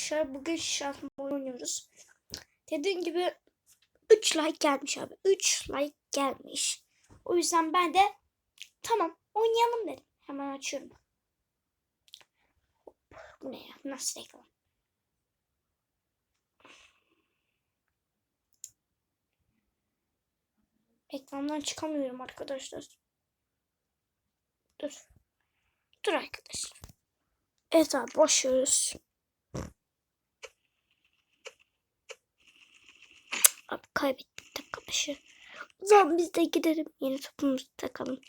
arkadaşlar bugün şarkı oynuyoruz. Dediğim gibi 3 like gelmiş abi. 3 like gelmiş. O yüzden ben de tamam oynayalım dedim. Hemen açıyorum. Hop, bu ne ya? Nasıl reklam? Ekrandan çıkamıyorum arkadaşlar. Dur. Dur arkadaşlar. Evet abi başlıyoruz. Abi kaybettik dakika başı. O zaman biz de gidelim. Yeni topumuzu takalım.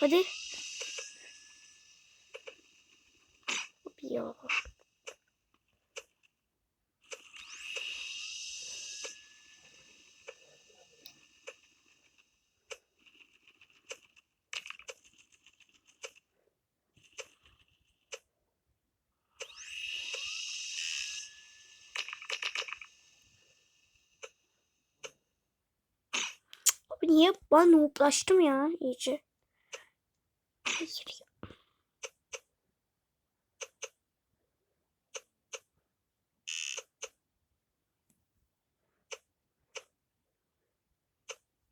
Hadi. Ya. Abi niye ben nooblaştım ya iyice. Hayır ya.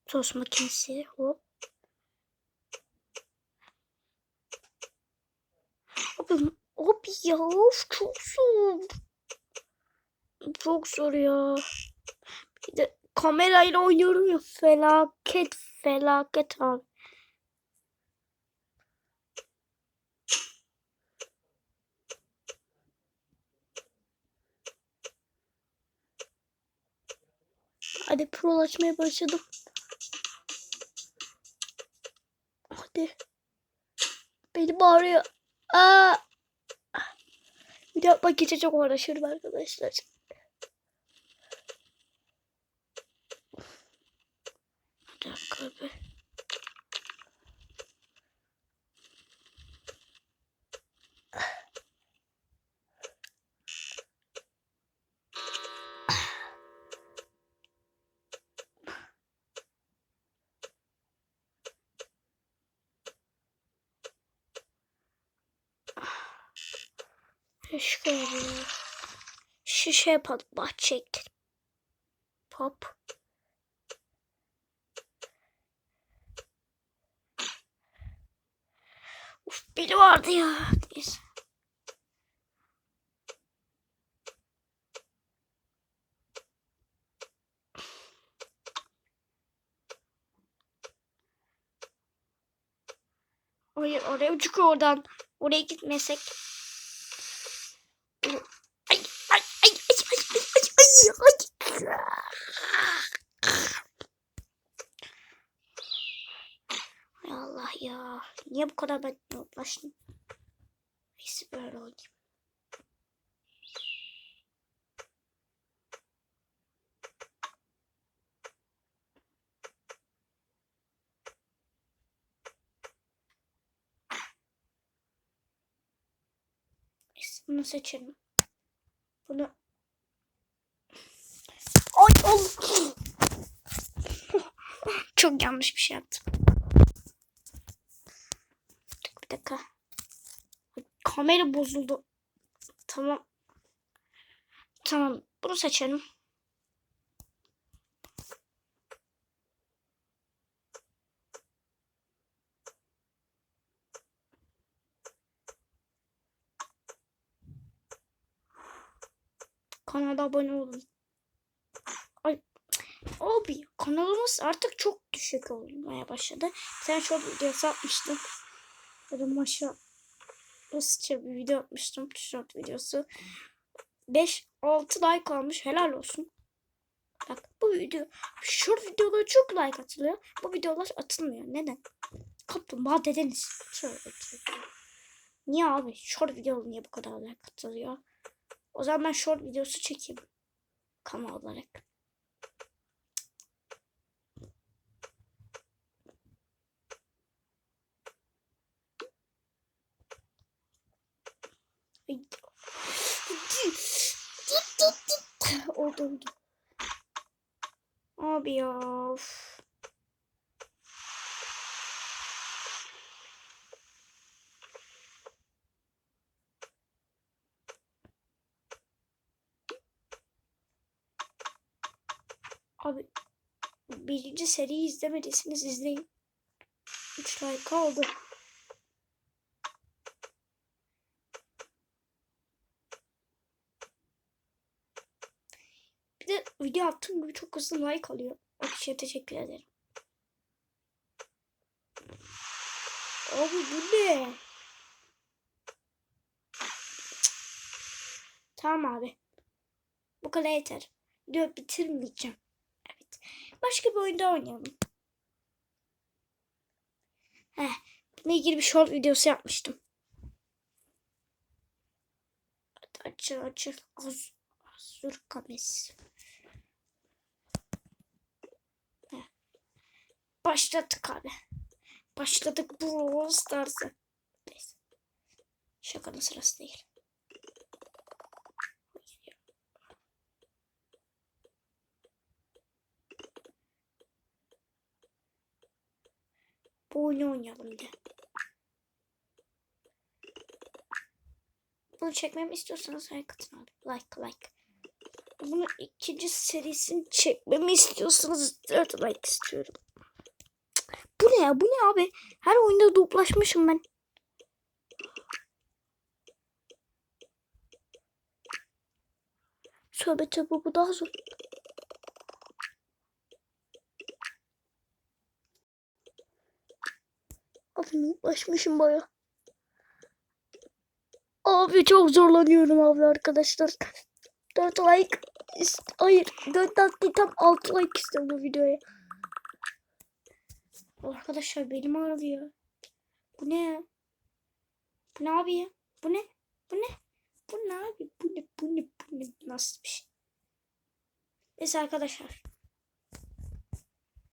Tost makinesi hop. Abi, abi ya of çok zor. Çok zor ya. Bir de kamerayla oynuyorum ya felaket felaket abi. Hadi prolaşmaya başladım. Hadi. Beni bağırıyor. Aa. Bir de bak gece çok uğraşıyorum arkadaşlar. Be. Şöyle. Şişe yapalım. Bahçe ekledim. Uf biri vardı ya. Neyse. Hayır oraya çıkıyor oradan. Oraya gitmesek. Ay ay ay ay ay ay ay ay. Hay Allah ya. Niye bu kadar ben yoklaştım? Neyse böyle. Neyse, Bunu seçelim. Bunu Ay Allah. Çok yanlış bir şey yaptım. Bir dakika. Kamera bozuldu. Tamam. Tamam. Bunu seçelim. Kanala abone olun. Ay abi kanalımız artık çok düşük olmaya başladı. Sen çok videosu atmıştın. Da maşa basitçe bir video atmıştım. Short videosu. 5-6 like almış. Helal olsun. Bak bu video short videolara çok like atılıyor. Bu videolar atılmıyor. Neden? Kaplumbağa dedeniz. Niye abi? Short video niye bu kadar like atılıyor? O zaman ben short videosu çekeyim. Kanal olarak. Oldu oldu. Abi ya. of. Abi birinci seriyi izlemediyseniz izleyin. 3 like kaldı. Video attığım gibi çok hızlı like alıyor. O kişiye teşekkür ederim. Abi bu ne? Tamam abi. Bu kadar yeter. Video bitirmeyeceğim. Evet. Başka bir oyunda oynayalım. Heh. Bununla ilgili bir short videosu yapmıştım. Hadi açıl açıl. Az, azur kames. Başladık abi. Başladık Brawl Stars'a. Şakanın sırası değil. Bu oyunu oynayalım bir de. Bunu çekmemi istiyorsanız like atın abi. Like like. Bunu ikinci serisini çekmemi istiyorsanız 4 like istiyorum. Ne ya? Bu ne abi? Her oyunda duplaşmışım ben. Tövbe tövbe bu daha zor. Abi duplaşmışım baya. Abi çok zorlanıyorum abi arkadaşlar. 4 like hayır 4 değil tam 6 like istiyorum bu videoya. Arkadaşlar belim ağrıyor. Bu ne? Bu ne abi ya? Bu ne? Bu ne? Bu ne abi? Bu ne? Bu ne? Bu ne? Nasıl bir şey? Neyse arkadaşlar.